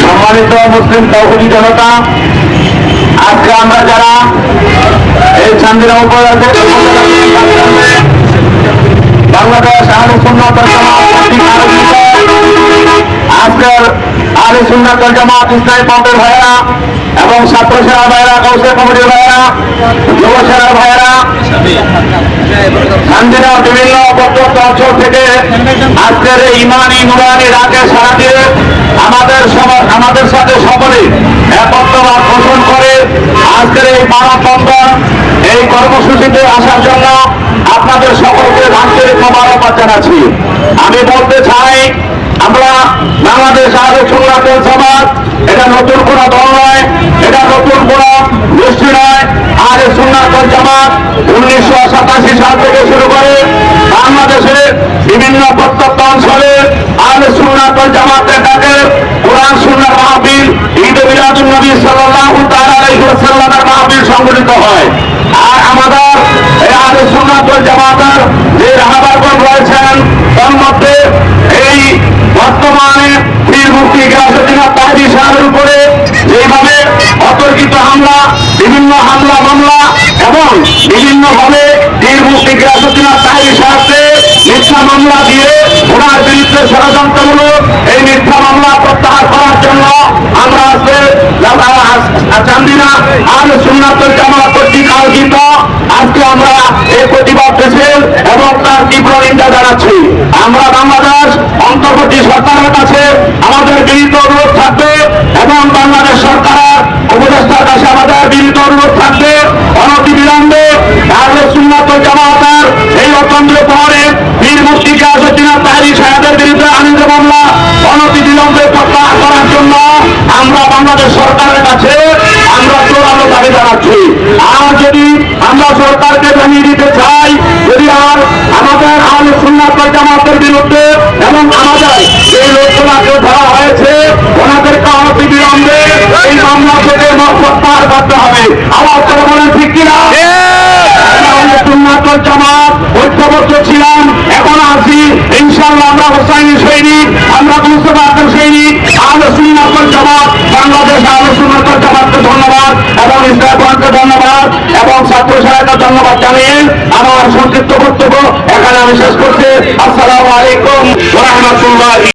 সম্মানিত মুসলিম তৌহিদি জনতা, আজকে আমরা যারা এই চান্দিনা উপজেলাতে বাংলাদেশ আহলে সুন্নাত আজকের আহলে ওয়াল জামাত ইসলামী পন্থের ভাইয়েরা এবং ছাত্র সেনা ভাইয়েরা, কৌশল কমিটির ভাইরা যুব সেনার ভাইয়েরা চান্দিনা বিভিন্ন প্রত্যন্ত অঞ্চল থেকে আজকের ইমানি নুরানি রাকে সারা দিয়ে আমাদের আমাদের সাথে সকলে একত্রবাদ পোষণ করে আজকের এই মানববন্ধন, এই কর্মসূচিতে আসার জন্য আপনাদের সকলকে আন্তরিক মোবারকবাদ জানাচ্ছি। আমি বলতে চাই, আমরা বাংলাদেশ আগে সুন্নাতের সমাজ সুন্নাতের জামাত উনিশশো সাতাশি সাল থেকে শুরু করে বাংলাদেশে বিভিন্ন প্রত্যন্ত অঞ্চলে আলে সুন্নাতুল জামাতের ডাকে কোরআন, সুন্নাহ, মাহফিল, ঈদ মিলাদুন নবী তাআলা আলাইহি মাহফিল সংগঠিত হয়। আর আমাদের এই আলে সুন্নাতুল জামাতের যে রাহবারগণ রয়েছেন, তার মধ্যে এই বর্তমানে পীর মুফতি গিয়াসউদ্দিন তাহরি সাহেবের উপরে যেভাবে অতর্কিত হামলা বিভিন্ন হামলা, মামলা এবং বিভিন্নভাবে মুফতি গিয়াসউদ্দিন তাহরি সাহেবকে মিথ্যা মামলা দিয়ে ওনার বিরুদ্ধে ষড়যন্ত্রমূলক এই মিথ্যা মামলা প্রত্যাহার করার জন্য আমরা আজকে চান্দিনা আর সুন্নাতুল জামাত কর্তৃক আয়োজিত আজকে আমরা এই প্রতিবাদ মিছিল এবং তার তীব্র নিন্দা জানাচ্ছি। আমরা বাংলাদেশ অন্তর্বর্তী সরকারের কাছে আমাদের বিনীত অনুরোধ থাকবে এবং বাংলাদেশ তাহারি বিরুদ্ধে আনিত মামলা অনতি বিলম্বে প্রত্যাহার করার জন্য আমরা বাংলাদেশ সরকারের কাছে আমরা জোরালো দাবি জানাচ্ছি। আর যদি আমরা সরকারকে জানিয়ে দিতে চাই যদি আর আমাদের আহলে সুন্নাতুল জামাতের বিরুদ্ধে এবং আমাদের এই লোকগুলাকে ধরা হয়েছে ওনাদেরকে অনতি বিলম্বে এই মামলা থেকে প্রত্যাহার করতে হবে। আওয়াজ করে বলেন ঠিক কিনা? আমরা সুন্নাতুল জামাত আমরা হোসাইনি সৈনিক, আমরা মুস্তফা আদম সৈনিক আলো সুন্নাতুল জবাব বাংলাদেশ আলো সুন্নাতুল জবাবকে ধন্যবাদ এবং ইসলামকে ধন্যবাদ এবং ছাত্র সহায়তা ধন্যবাদ জানিয়ে